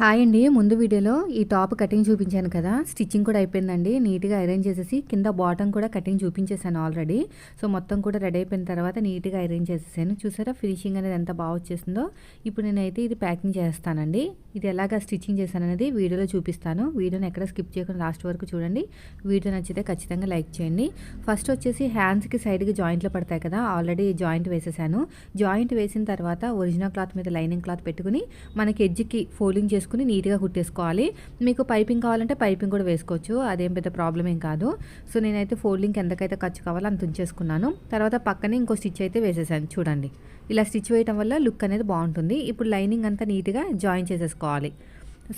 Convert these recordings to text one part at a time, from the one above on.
Hi అండి. ముందు వీడియోలో ఈ టాప్ కటింగ్ చూపించాను కదా. స్టిచ్చింగ్ కూడా అయిపోయిందండి. నీట్గా అరేంజ్ చేసేసి కింద బాటమ్ కూడా కటింగ్ చూపించేసాను ఆల్రెడీ. సో మొత్తం కూడా రెడీ అయిపోయిన తర్వాత నీట్గా అరేంజ్ చేసేసాను. చూసారా? ఫినిషింగ్ అనేది ఎంత బాగా వచ్చేసిందో. ఇప్పుడు నేనైతే ఇది ప్యాకింగ్ చేస్తానండి. ఇది ఎలాగా స్టిచ్చింగ్ చేశాను అనేది వీడియోలో చూపిస్తాను. వీడియోని ఎక్కడ స్కిప్ చేయకుండా లాస్ట్ వరకు చూడండి. వీడియో నచ్చితే ఖచ్చితంగా లైక్ చేయండి. ఫస్ట్ వచ్చేసి హ్యాండ్స్కి సైడ్కి జాయింట్లు పడతాయి కదా. ఆల్రెడీ జాయింట్ వేసేసాను. జాయింట్ వేసిన తర్వాత ఒరిజినల్ క్లాత్ మీద లైనింగ్ క్లాత్ పెట్టుకుని మనకి ఎడ్జ్కి ఫోల్డింగ్ చేసుకుని నీట్గా కుట్టేసుకోవాలి. మీకు పైపింగ్ కావాలంటే పైపింగ్ కూడా వేసుకోవచ్చు. అదేం పెద్ద ప్రాబ్లం ఏం కాదు. సో నేనైతే ఫోల్డింగ్ ఎంతకైతే ఖర్చు కావాలో అంత ఉంచేసుకున్నాను. తర్వాత పక్కనే ఇంకో స్టిచ్ అయితే వేసేసాను. చూడండి. ఇలా స్టిచ్ వేయటం వల్ల లుక్ అనేది బాగుంటుంది. ఇప్పుడు లైనింగ్ అంతా నీట్గా జాయిన్ చేసేసుకోవాలి.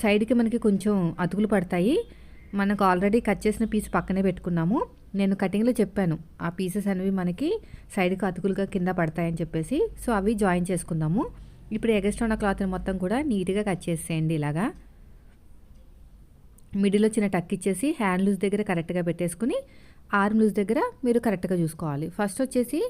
సైడ్కి మనకి కొంచెం అతుకులు పడతాయి. మనకు ఆల్రెడీ కట్ చేసిన పీస్ పక్కనే పెట్టుకున్నాము. నేను కటింగ్లో చెప్పాను. ఆ పీసెస్ అనేవి మనకి సైడ్కి అతుకులుగా కింద పడతాయని చెప్పేసి. సో అవి జాయిన్ చేసుకుందాము. ఇప్పుడు ఎగస్ట్రా ఉన్న క్లాత్ని మొత్తం కూడా నీట్గా కట్ చేసేయండి ఇలాగా. మిడిల్లో చిన్న టక్ ఇచ్చేసి హ్యాండ్ లూజ్ దగ్గర కరెక్ట్గా పెట్టేసుకుని ఆర్మ్ లూజ్ దగ్గర మీరు కరెక్ట్గా చూసుకోవాలి. ఫస్ట్ వచ్చేసి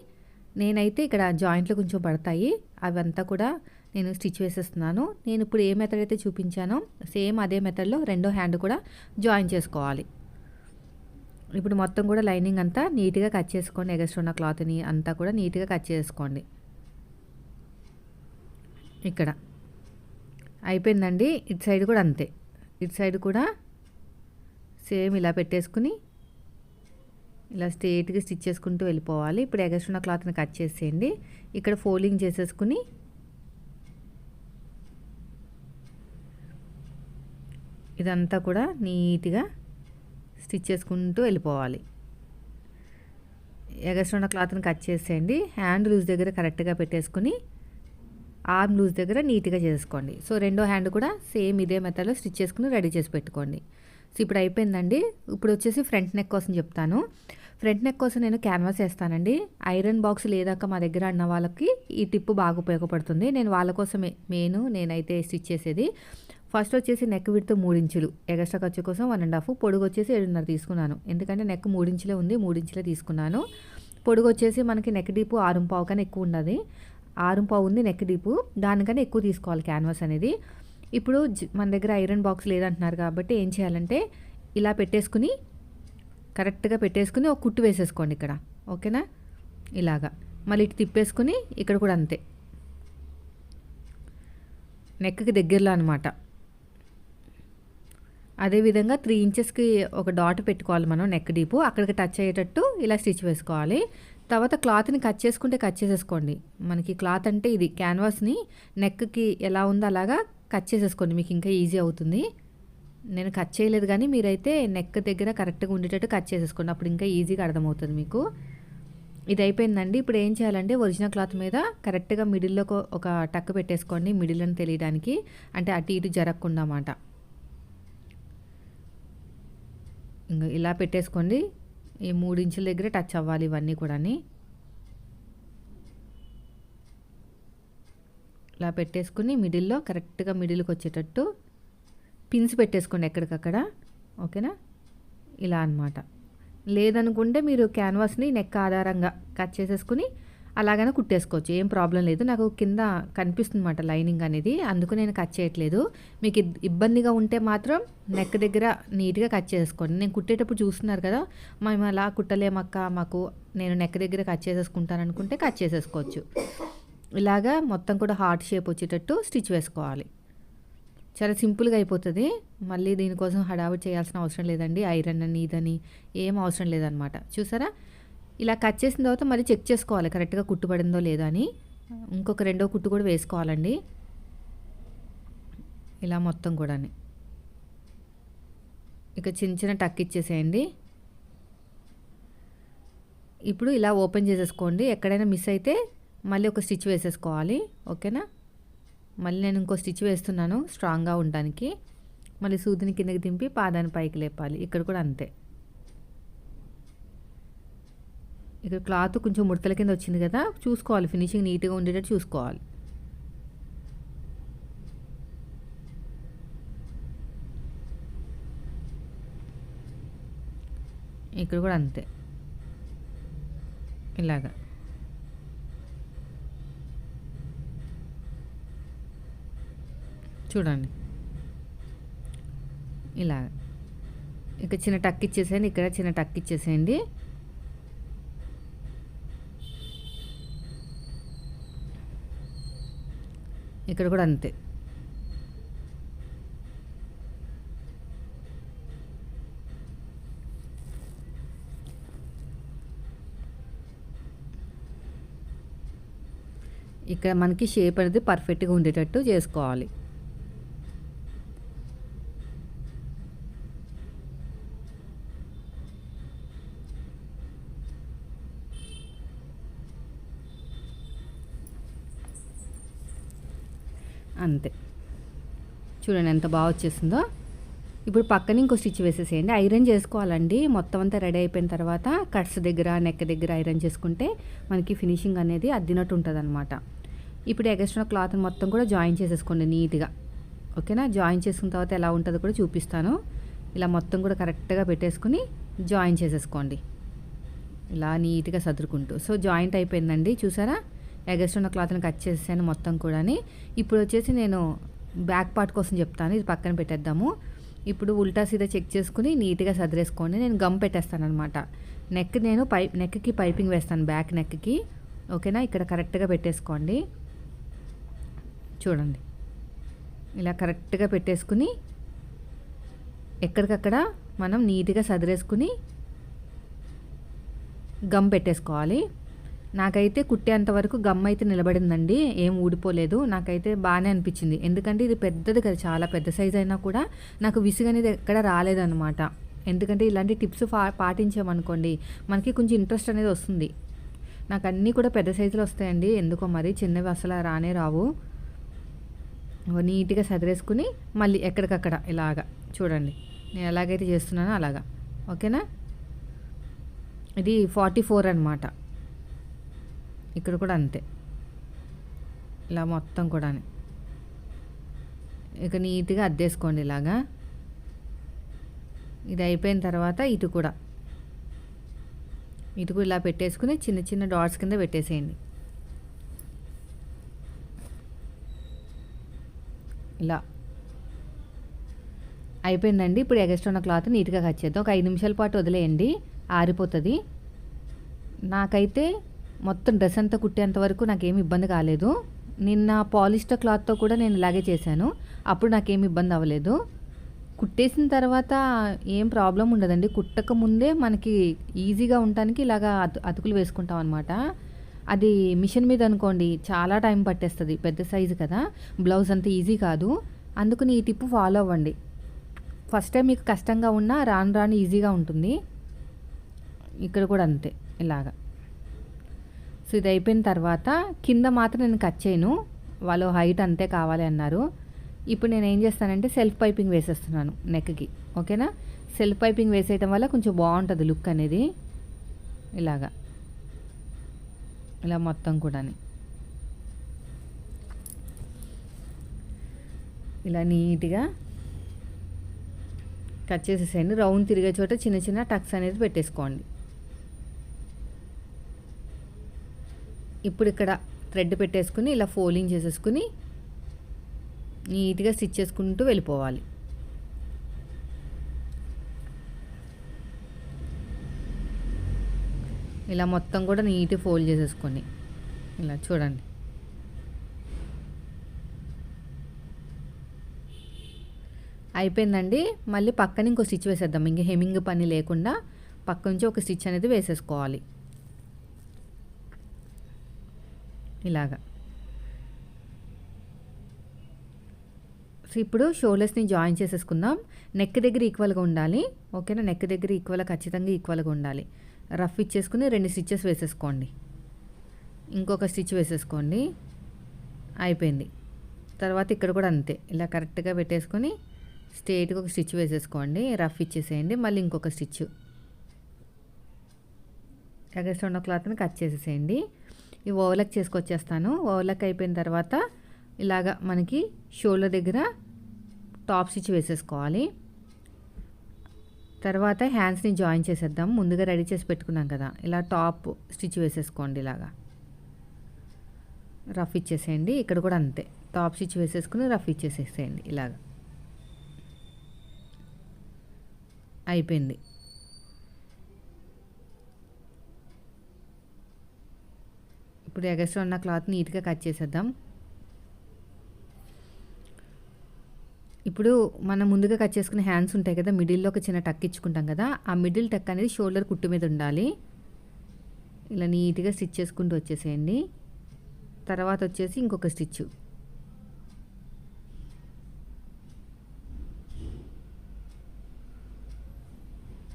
నేనైతే ఇక్కడ జాయింట్లు కొంచెం పడతాయి. అవంతా కూడా నేను స్టిచ్ వేసేస్తున్నాను. నేను ఇప్పుడు ఏ మెథడ్ అయితే చూపించానో సేమ్ అదే మెథడ్లో రెండో హ్యాండ్ కూడా జాయిన్ చేసుకోవాలి. ఇప్పుడు మొత్తం కూడా లైనింగ్ అంతా నీట్గా కట్ చేసుకోండి. ఎగస్ట్ ఉన్న క్లాత్ని అంతా కూడా నీట్గా కట్ చేసుకోండి. ఇక్కడ. అయిపోయిందండి. ఇటు సైడ్ కూడా అంతే. ఇటు సైడ్ కూడా సేమ్ ఇలా పెట్టేసుకుని ఇలా స్ట్రేట్గా స్టిచ్ చేసుకుంటూ వెళ్ళిపోవాలి. ఇప్పుడు ఎగస్ట్రున్న క్లాత్ని కట్ చేసేయండి. ఇక్కడ ఫోల్డింగ్ చేసేసుకుని ఇదంతా కూడా నీట్గా స్టిచ్ చేసుకుంటూ వెళ్ళిపోవాలి. ఎగస్ట్రున్న క్లాత్ని కట్ చేసేయండి. హ్యాండ్ లూజ్ దగ్గర కరెక్ట్గా పెట్టేసుకుని ఆర్మ్ లూజ్ దగ్గర నీట్గా చేసుకోండి. సో రెండో హ్యాండ్ కూడా సేమ్ ఇదే మెథడ్లో స్టిచ్ చేసుకుని రెడీ చేసి పెట్టుకోండి. సో ఇప్పుడు అయిపోయిందండి. ఇప్పుడు వచ్చేసి ఫ్రంట్ నెక్ కోసం చెప్తాను. ఫ్రంట్ నెక్ కోసం నేను క్యాన్వాస్ వేస్తానండి. ఐరన్ బాక్స్ లేదాక మా దగ్గర అన్న వాళ్ళకి ఈ టిప్ బాగా ఉపయోగపడుతుంది. నేను వాళ్ళ కోసమే మెయిన్ నేనైతే స్టిచ్ చేసేది. ఫస్ట్ వచ్చేసి నెక్ విడ్త్ మూడించులు ఎగస్ట్రా ఖర్చు కోసం వన్ అండ్ హాఫ్. పొడుగు వచ్చేసి ఏడున్నర తీసుకున్నాను. ఎందుకంటే నెక్ మూడించులే ఉంది మూడించులే తీసుకున్నాను. పొడుగు వచ్చేసి మనకి నెక్ డీపు ఆరు పావు కన్నా ఎక్కువ ఉన్నది ఆరు పావు ఉంది నెక్ డీపు దానికన్నా ఎక్కువ తీసుకోవాలి క్యాన్వాస్ అనేది. ఇప్పుడు మన దగ్గర ఐరన్ బాక్స్ లేదంటున్నారు కాబట్టి ఏం చేయాలంటే ఇలా పెట్టేసుకుని కరెక్ట్గా పెట్టేసుకుని ఒక కుట్టు వేసేసుకోండి ఇక్కడ. ఓకేనా? ఇలాగా. మళ్ళీ ఇటు తిప్పేసుకుని ఇక్కడ కూడా అంతే. నెక్కి దగ్గరలో అనమాట అదేవిధంగా త్రీ ఇంచెస్కి ఒక డాట్ పెట్టుకోవాలి మనం నెక్ డీపు అక్కడికి టచ్ అయ్యేటట్టు ఇలా స్టిచ్ వేసుకోవాలి. తర్వాత క్లాత్ని కట్ చేసుకుంటే కట్ చేసేసుకోండి. మనకి క్లాత్ అంటే ఇది క్యాన్వాస్ని నెక్కి ఎలా ఉందో అలాగా కట్ చేసేసుకోండి. మీకు ఇంకా ఈజీ అవుతుంది. నేను కట్ చేయలేదు కానీ మీరైతే నెక్ దగ్గర కరెక్ట్గా ఉండేటట్టు కట్ చేసేసుకోండి. అప్పుడు ఇంకా ఈజీగా అర్థమవుతుంది మీకు. ఇది అయిపోయిందండి. ఇప్పుడు ఏం చేయాలంటే ఒరిజినల్ క్లాత్ మీద కరెక్ట్గా మిడిల్లో ఒక టక్ పెట్టేసుకోండి మిడిల్ అని తెలియడానికి. అంటే అటు ఇటు జరగకుండా అన్నమాట. ఇంకా ఇలా పెట్టేసుకోండి. ఈ మూడు ఇంచుల దగ్గర టచ్ అవ్వాలి ఇవన్నీ కూడా ఇలా పెట్టేసుకుని మిడిల్లో కరెక్ట్గా మిడిల్కి వచ్చేటట్టు పిన్స్ పెట్టేసుకోండి ఎక్కడికక్కడ ఓకేనా? ఇలా అనమాట లేదనుకుంటే మీరు క్యాన్వాస్ని నెక్ ఆధారంగా కట్ చేసేసుకుని అలాగనే కుట్టేసుకోవచ్చు. ఏం ప్రాబ్లం లేదు. నాకు కింద కనిపిస్తుంది అనమాట లైనింగ్ అనేది. అందుకు నేను కట్ చేయట్లేదు. మీకు ఇబ్బందిగా ఉంటే మాత్రం నెక్ దగ్గర నీట్గా కట్ చేసుకోండి. నేను కుట్టేటప్పుడు చూస్తున్నారు కదా మేము అలా కుట్టలేమక్క మాకు నేను నెక్ దగ్గర కట్ చేసేసుకుంటాను అనుకుంటే కట్ చేసేసుకోవచ్చు. ఇలాగా మొత్తం కూడా హార్ట్ షేప్ వచ్చేటట్టు స్టిచ్ వేసుకోవాలి. చాలా సింపుల్గా అయిపోతుంది. మళ్ళీ దీనికోసం హడావుడి చేయాల్సిన అవసరం లేదండి. ఐరన్ అని ఇదని ఏం అవసరం లేదనమాట చూసారా? ఇలా కట్ చేసిన తర్వాత మళ్ళీ చెక్ చేసుకోవాలి. కరెక్ట్గా కుట్టుబడిందో లేదో అని. ఇంకొక రెండో కుట్టు కూడా వేసుకోవాలండి. ఇలా మొత్తం కూడా ఇక చిన్న చిన్న టక్ ఇచ్చేసేయండి. ఇప్పుడు ఇలా ఓపెన్ చేసేసుకోండి. ఎక్కడైనా మిస్ అయితే మళ్ళీ ఒక స్టిచ్ వేసేసుకోవాలి. ఓకేనా? మళ్ళీ నేను ఇంకో స్టిచ్ వేస్తున్నాను స్ట్రాంగ్గా ఉండడానికి. మళ్ళీ సూదిని కిందకి దింపి పాదాన్ని పైకి లేపాలి. ఇక్కడ కూడా అంతే. ఇక్కడ క్లాత్ కొంచెం ముడతల కింద వచ్చింది కదా చూసుకోవాలి. ఫినిషింగ్ నీట్గా ఉండేటట్టు చూసుకోవాలి. ఇక్కడ కూడా అంతే. ఇలాగా. చూడండి. ఇలాగ. ఇక చిన్న టక్ ఇచ్చేసేయండి ఇక్కడ చిన్న టక్ ఇచ్చేసేయండి. ఇక్కడ కూడా అంతే. ఇక్కడ మనకి షేప్ అనేది పర్ఫెక్ట్గా ఉండేటట్టు చేసుకోవాలి. అంతే. చూడండి ఎంత బాగా వచ్చేసిందో. ఇప్పుడు పక్కన ఇంకో స్టిచ్ వేసేసేయండి. ఐరన్ చేసుకోవాలండి. మొత్తం అంతా రెడీ అయిపోయిన తర్వాత కట్స్ దగ్గర నెక్ దగ్గర ఐరన్ చేసుకుంటే మనకి ఫినిషింగ్ అనేది అద్దినట్టు ఉంటుంది అనమాట ఇప్పుడు ఎగస్ట్రా క్లాత్ మొత్తం కూడా జాయిన్ చేసేసుకోండి నీట్గా. ఓకేనా? జాయిన్ చేసుకున్న తర్వాత ఎలా ఉంటుందో కూడా చూపిస్తాను. ఇలా మొత్తం కూడా కరెక్ట్గా పెట్టేసుకుని జాయిన్ చేసేసుకోండి. ఇలా నీట్గా సదురుకుంటూ. సో జాయింట్ అయిపోయిందండి. చూసారా? ఎగస్ట్ క్లాత్ని కట్ చేసాను మొత్తం కూడా ఇప్పుడు వచ్చేసి నేను బ్యాక్ పార్ట్ కోసం చెప్తాను. ఇది పక్కన పెట్టేద్దాము. ఇప్పుడు ఉల్టా సీదా చెక్ చేసుకుని నీట్గా సదిరేసుకోండి నేను గమ్ పెట్టేస్తాను అనమాట నెక్ నేను పై నెక్కి పైపింగ్ వేస్తాను బ్యాక్ నెక్కి ఓకేనా ఇక్కడ కరెక్ట్గా పెట్టేసుకోండి. చూడండి. ఇలా కరెక్ట్గా పెట్టేసుకుని ఎక్కడికక్కడ మనం నీట్గా సదిరేసుకుని గమ్ పెట్టేసుకోవాలి. నాకైతే కుట్టేంత వరకు గమ్ అయితే నిలబడిందండి. ఏం ఊడిపోలేదు. నాకైతే బాగానే అనిపించింది. ఎందుకంటే ఇది పెద్దది కదా చాలా పెద్ద సైజ్ అయినా కూడా నాకు విసుగు అనేది ఎక్కడ రాలేదన్నమాట. ఎందుకంటే ఇలాంటి టిప్స్ పా పాటించామనుకోండి మనకి కొంచెం ఇంట్రెస్ట్ అనేది వస్తుంది. నాకు అన్నీ కూడా పెద్ద సైజులో వస్తాయండి. ఎందుకో మరి చిన్నవి అసలు రానే రావు. నీట్గా సదిరేసుకుని మళ్ళీ ఎక్కడికక్కడ ఇలాగా చూడండి. నేను ఎలాగైతే చేస్తున్నానో అలాగా. ఓకేనా? ఇది ఫార్టీ ఫోర్ అనమాట ఇక్కడ కూడా అంతే. ఇలా మొత్తం కూడా ఇక నీట్గా అద్దేసుకోండి ఇలాగా. ఇది అయిపోయిన తర్వాత ఇటు కూడా. ఇటు కూడా ఇలా పెట్టేసుకుని చిన్న చిన్న డాట్స్ కింద పెట్టేసేయండి. ఇలా. అయిపోయిందండి. ఇప్పుడు ఎగస్ట్ ఉన్న క్లాత్ నీట్గా కట్ చేద్దాం. ఒక ఐదు నిమిషాల పాటు వదిలేయండి. ఆరిపోతుంది. నాకైతే మొత్తం డ్రెస్ అంతా కుట్టేంత వరకు నాకేమి ఇబ్బంది కాలేదు. నిన్న పాలిస్టర్ క్లాత్తో కూడా నేను ఇలాగే చేశాను. అప్పుడు నాకేమి ఇబ్బంది అవ్వలేదు. కుట్టేసిన తర్వాత ఏం ప్రాబ్లం ఉండదండి. కుట్టక ముందే మనకి ఈజీగా ఉండటానికి ఇలాగా అతు అతుకులు వేసుకుంటాం అనమాట అది మిషన్ మీద అనుకోండి చాలా టైం పట్టేస్తుంది. పెద్ద సైజు కదా. బ్లౌజ్ అంత ఈజీ కాదు. అందుకని ఈ టిప్పు ఫాలో అవ్వండి. ఫస్ట్ టైం మీకు కష్టంగా ఉన్నా రాను రాను ఈజీగా ఉంటుంది. ఇక్కడ కూడా అంతే. ఇలాగా. సో ఇది అయిపోయిన తర్వాత కింద మాత్రం నేను కట్ చేయను. వాళ్ళు హైట్ అంతే కావాలి అన్నారు. ఇప్పుడు నేను ఏం చేస్తానంటే సెల్ఫ్ పైపింగ్ వేసేస్తున్నాను నెక్కి. ఓకేనా? సెల్ఫ్ పైపింగ్ వేసేయటం వల్ల కొంచెం బాగుంటుంది లుక్ అనేది. ఇలాగా. ఇలా మొత్తం కూడా ఇలా నీట్గా కట్ చేసేసేయండి. రౌండ్ తిరిగే చోట చిన్న చిన్న టక్స్ అనేది పెట్టేసుకోండి. ఇప్పుడు ఇక్కడ థ్రెడ్ పెట్టేసుకుని ఇలా ఫోల్డింగ్ చేసేసుకుని నీట్గా స్టిచ్ చేసుకుంటూ వెళ్ళిపోవాలి. ఇలా మొత్తం కూడా నీట్గా ఫోల్డ్ చేసేసుకొని ఇలా చూడండి. అయిపోయిందండి. మళ్ళీ పక్కన ఇంకో స్టిచ్ వేసేద్దాం. ఇంక హెమింగ్ పని లేకుండా పక్క నుంచి ఒక స్టిచ్ అనేది వేసేసుకోవాలి. ఇలాగా. సో ఇప్పుడు షోల్డర్స్ని జాయిన్ చేసేసుకుందాం. నెక్ దగ్గర ఈక్వల్గా ఉండాలి. ఓకేనా నెక్ దగ్గర ఈక్వల్గా ఖచ్చితంగా ఈక్వల్గా ఉండాలి. రఫ్ ఇచ్చేసుకుని రెండు స్టిచ్చెస్ వేసేసుకోండి. ఇంకొక స్టిచ్ వేసేసుకోండి. అయిపోయింది. తర్వాత ఇక్కడ కూడా అంతే. ఇలా కరెక్ట్గా పెట్టేసుకొని స్ట్రేట్గా ఒక స్టిచ్ వేసేసుకోండి. రఫ్ ఇచ్చేసేయండి. మళ్ళీ ఇంకొక స్టిచ్ ఎగస్ట్ ఉన్న క్లాత్ని కట్ చేసేసేయండి. ఈ ఓవర్లక్ చేసుకొచ్చేస్తాను. ఓవర్లక్ అయిపోయిన తర్వాత ఇలాగ మనకి షోల్డర్ దగ్గర టాప్ స్టిచ్ వేసేసుకోవాలి. తర్వాత హ్యాండ్స్ని జాయిన్ చేసేద్దాం. ముందుగా రెడీ చేసి పెట్టుకున్నాం కదా. ఇలా టాప్ స్టిచ్ వేసేసుకోండి ఇలాగా. రఫ్ ఇచ్చేసేయండి. ఇక్కడ కూడా అంతే. టాప్ స్టిచ్ వేసేసుకుని రఫ్ ఇచ్చేసేసేయండి ఇలాగా. అయిపోయింది. ఇప్పుడు ఎగస్ట్రా ఉన్న క్లాత్ నీట్గా కట్ చేసేద్దాం. ఇప్పుడు మనం ముందుగా కట్ చేసుకునే హ్యాండ్స్ ఉంటాయి కదా మిడిల్లో ఒక చిన్న టక్ ఇచ్చుకుంటాం కదా ఆ మిడిల్ టక్ అనేది షోల్డర్ కుట్టు మీద ఉండాలి. ఇలా నీట్గా స్టిచ్ చేసుకుంటూ వచ్చేసేయండి. తర్వాత వచ్చేసి ఇంకొక స్టిచ్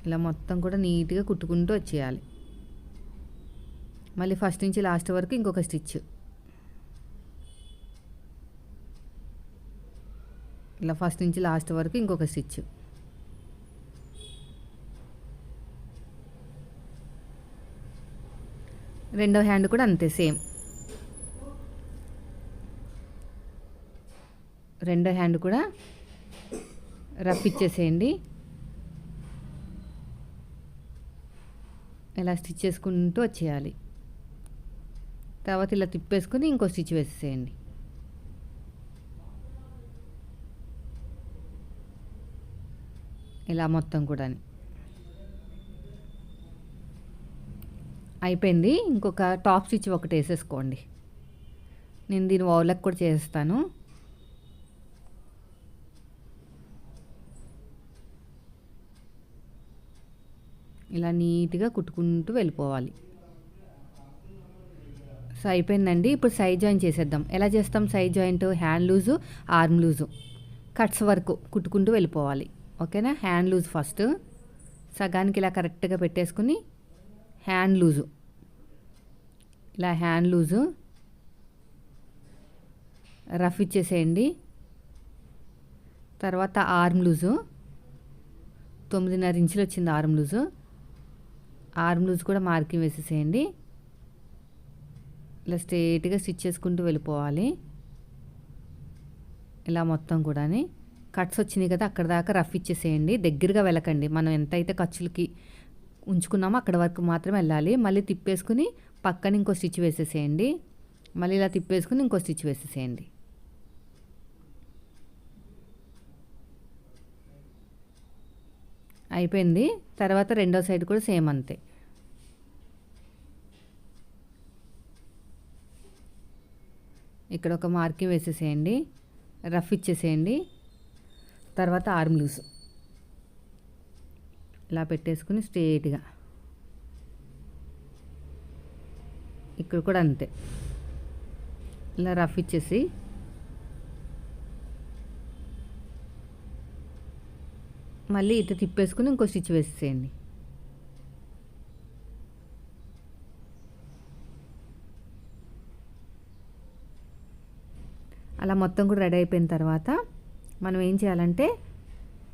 ఇలా మొత్తం కూడా నీట్గా కుట్టుకుంటూ వచ్చేయాలి. మళ్ళీ ఫస్ట్ నుంచి లాస్ట్ వరకు ఇంకొక స్టిచ్. ఇలా ఫస్ట్ నుంచి లాస్ట్ వరకు ఇంకొక స్టిచ్. రెండో హ్యాండ్ కూడా అంతే సేమ్. రెండో హ్యాండ్ కూడా రఫ్ ఇచ్చేసేయండి. ఇలా స్టిచ్ చేసుకుంటూ వచ్చేయాలి. తర్వాత ఇలా తిప్పేసుకుని ఇంకో స్టిచ్ వేసేసేయండి. ఇలా మొత్తం కూడా అయిపోయింది. ఇంకొక టాప్ స్టిచ్ ఒకటి వేసేసుకోండి. నేను దీని ఓవర్లకు కూడా చేస్తాను ఇలా నీట్గా కుట్టుకుంటూ వెళ్ళిపోవాలి. సో అయిపోయిందండి. ఇప్పుడు సైడ్ జాయిన్ చేసేద్దాం. ఎలా చేస్తాం side joint hand loose arm loose cuts వరకు కుట్టుకుంటూ వెళ్ళిపోవాలి. ఓకేనా? హ్యాండ్ లూజ్ ఫస్ట్ సగానికి ఇలా కరెక్ట్గా పెట్టేసుకుని హ్యాండ్ లూజు ఇలా హ్యాండ్ లూజు రఫ్ ఇచ్చేసేయండి. తర్వాత ఆర్మ్ లూజు తొమ్మిదిన్నర ఇంచులు వచ్చింది ఆర్మ్ లూజు ఆర్మ్ లూజ్ కూడా మార్కింగ్ వేసేసేయండి. ఇలా స్ట్రేట్గా స్టిచ్ చేసుకుంటూ వెళ్ళిపోవాలి. ఇలా మొత్తం కూడా కట్స్ వచ్చినాయి కదా అక్కడ దాకా రఫ్ ఇచ్చేసేయండి. దగ్గరగా వెళ్ళకండి. మనం ఎంతైతే ఖర్చులకి ఉంచుకున్నామో అక్కడ వరకు మాత్రమే వెళ్ళాలి. మళ్ళీ తిప్పేసుకుని పక్కన ఇంకో స్టిచ్ వేసేసేయండి. మళ్ళీ ఇలా తిప్పేసుకుని ఇంకో స్టిచ్ వేసేసేయండి. అయిపోయింది. తర్వాత రెండో సైడ్ కూడా సేమ్ అంతే. ఇక్కడ ఒక మార్కింగ్ వేసేసేయండి. రఫ్ ఇచ్చేసేయండి. తర్వాత ఆర్మ్ లూస్ ఇలా పెట్టేసుకుని స్ట్రేట్గా. ఇక్కడ కూడా అంతే. ఇలా రఫ్ ఇచ్చేసి. మళ్ళీ ఇటు తిప్పేసుకుని ఇంకో స్టిచ్ వేసేసేయండి. అలా మొత్తం కూడా రెడీ అయిపోయిన తర్వాత మనం ఏం చేయాలంటే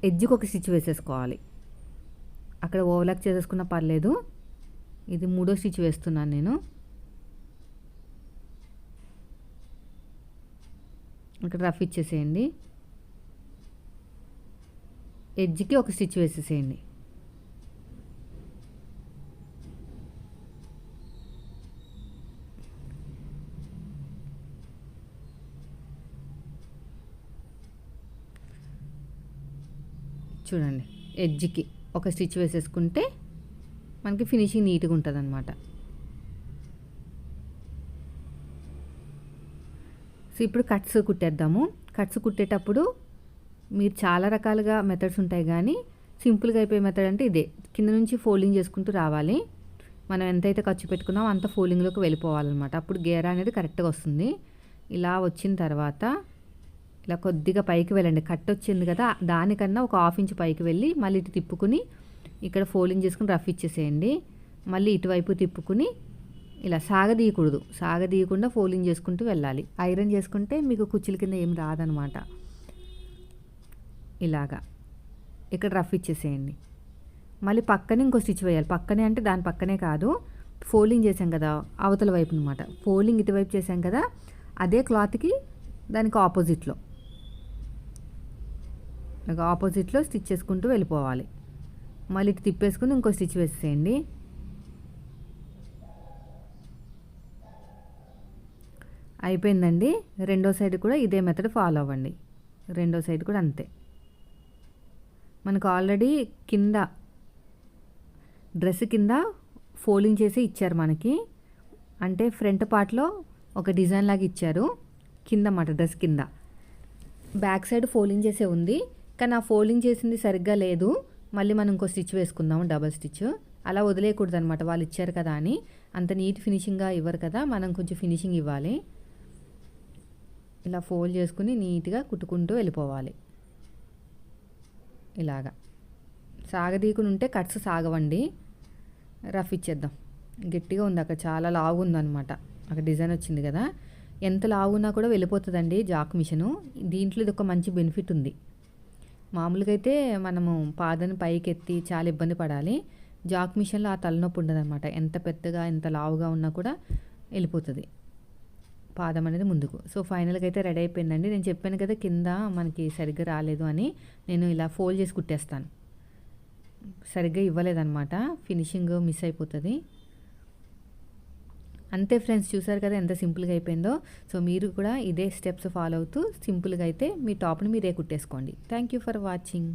ఎడ్జ్కి ఒక స్టిచ్ వేసేసుకోవాలి. అక్కడ ఓవర్లాక్ చేసేసుకున్న పర్లేదు. ఇది మూడో స్టిచ్ వేస్తున్నాను నేను. ఇక్కడ రఫ్ ఇచ్చేసేయండి. ఎడ్జ్కి ఒక స్టిచ్ వేసేసేయండి. చూడండి ఎడ్జ్కి ఒక స్టిచ్ వేసేసుకుంటే మనకి ఫినిషింగ్ నీట్గా ఉంటుంది అనమాట సో ఇప్పుడు కట్స్ కుట్టేద్దాము. కట్స్ కుట్టేటప్పుడు మీరు చాలా రకాలుగా మెథడ్స్ ఉంటాయి కానీ సింపుల్గా అయిపోయే మెథడ్ అంటే ఇదే. కింద నుంచి ఫోల్డింగ్ చేసుకుంటూ రావాలి. మనం ఎంతైతే ఖర్చు పెట్టుకున్నామో అంత ఫోల్డింగ్లోకి వెళ్ళిపోవాలన్నమాట. అప్పుడు గేరా అనేది కరెక్ట్గా వస్తుంది. ఇలా వచ్చిన తర్వాత ఇలా కొద్దిగా పైకి వెళ్ళండి. కట్ వచ్చింది కదా దానికన్నా ఒక హాఫ్ ఇంచ్ పైకి వెళ్ళి మళ్ళీ ఇటు తిప్పుకుని ఇక్కడ ఫోల్డింగ్ చేసుకుని రఫ్ ఇచ్చేసేయండి. మళ్ళీ ఇటువైపు తిప్పుకుని ఇలా సాగదీయకూడదు. సాగదీయకుండా ఫోల్డింగ్ చేసుకుంటూ వెళ్ళాలి. ఐరన్ చేసుకుంటే మీకు కుచ్చుల కింద ఏం రాదనమాట. ఇలాగా. ఇక్కడ రఫ్ ఇచ్చేసేయండి. మళ్ళీ పక్కనే ఇంకో స్టిచ్ వేయాలి. పక్కనే అంటే దాని పక్కనే కాదు. ఫోల్డింగ్ చేసాం కదా అవతల వైపు అనమాట ఫోల్డింగ్ ఇటువైపు చేసాం కదా అదే క్లాత్కి దానికి ఆపోజిట్లో. ఆపోజిట్లో స్టిచ్ చేసుకుంటూ వెళ్ళిపోవాలి. మళ్ళీ ఇటు తిప్పేసుకుని ఇంకో స్టిచ్ వేసేయండి అయిపోయిందండి. రెండో సైడ్ కూడా ఇదే మెథడ్ ఫాలో అవ్వండి. రెండో సైడ్ కూడా అంతే. మనకు ఆల్రెడీ కింద డ్రెస్ కింద ఫోల్డింగ్ చేసి ఇచ్చారు మనకి. అంటే ఫ్రంట్ పార్ట్లో ఒక డిజైన్ లాగా ఇచ్చారు. కింద మాట డ్రెస్ కింద. బ్యాక్ సైడ్ ఫోల్డింగ్ చేసే ఉంది. కానీ ఆ ఫోల్డింగ్ చేసింది సరిగ్గా లేదు. మళ్ళీ మనం ఇంకో స్టిచ్ వేసుకుందాము డబల్ స్టిచ్. అలా వదిలేయకూడదు అనమాట వాళ్ళు ఇచ్చారు కదా అని. అంత నీట్ ఫినిషింగ్గా ఇవ్వరు కదా. మనం కొంచెం ఫినిషింగ్ ఇవ్వాలి. ఇలా ఫోల్డ్ చేసుకుని నీట్గా కుట్టుకుంటూ వెళ్ళిపోవాలి. ఇలాగా. సాగదీకుని ఉంటే కట్స్ సాగవండి. రఫ్ ఇచ్చేద్దాం. గట్టిగా ఉంది అక్కడ. చాలా లావు ఉందనమాట అక్కడ డిజైన్ వచ్చింది కదా. ఎంత లావున్నా కూడా వెళ్ళిపోతుందండి జాక్ మిషను. దీంట్లో ఇది ఒక మంచి బెనిఫిట్ ఉంది. మామూలుగా అయితే మనము పాదని పైకెత్తి చాలా ఇబ్బంది పడాలి. జాక్ మిషన్లో ఆ తలనొప్పి ఉండదన్నమాట. ఎంత పెద్దగా ఎంత లావుగా ఉన్నా కూడా వెళ్ళిపోతుంది. పాదం అనేది ముందుకు. సో ఫైనల్గా అయితే రెడీ అయిపోయిందండి. నేను చెప్పాను కదా కింద మనకి సరిగ్గా రాలేదు అని నేను ఇలా ఫోల్డ్ చేసి కుట్టేస్తాను. సరిగ్గా ఇవ్వలేదన్నమాట. ఫినిషింగ్ మిస్ అయిపోతుంది. అంతే ఫ్రెండ్స్ చూసారు కదా ఎంత సింపుల్గా అయిపోయిందో. సో మీరు కూడా ఇదే స్టెప్స్ ఫాలో అవుతూ సింపుల్గా అయితే మీ టాప్ని మీరే కుట్టేసుకోండి. Thank you for watching.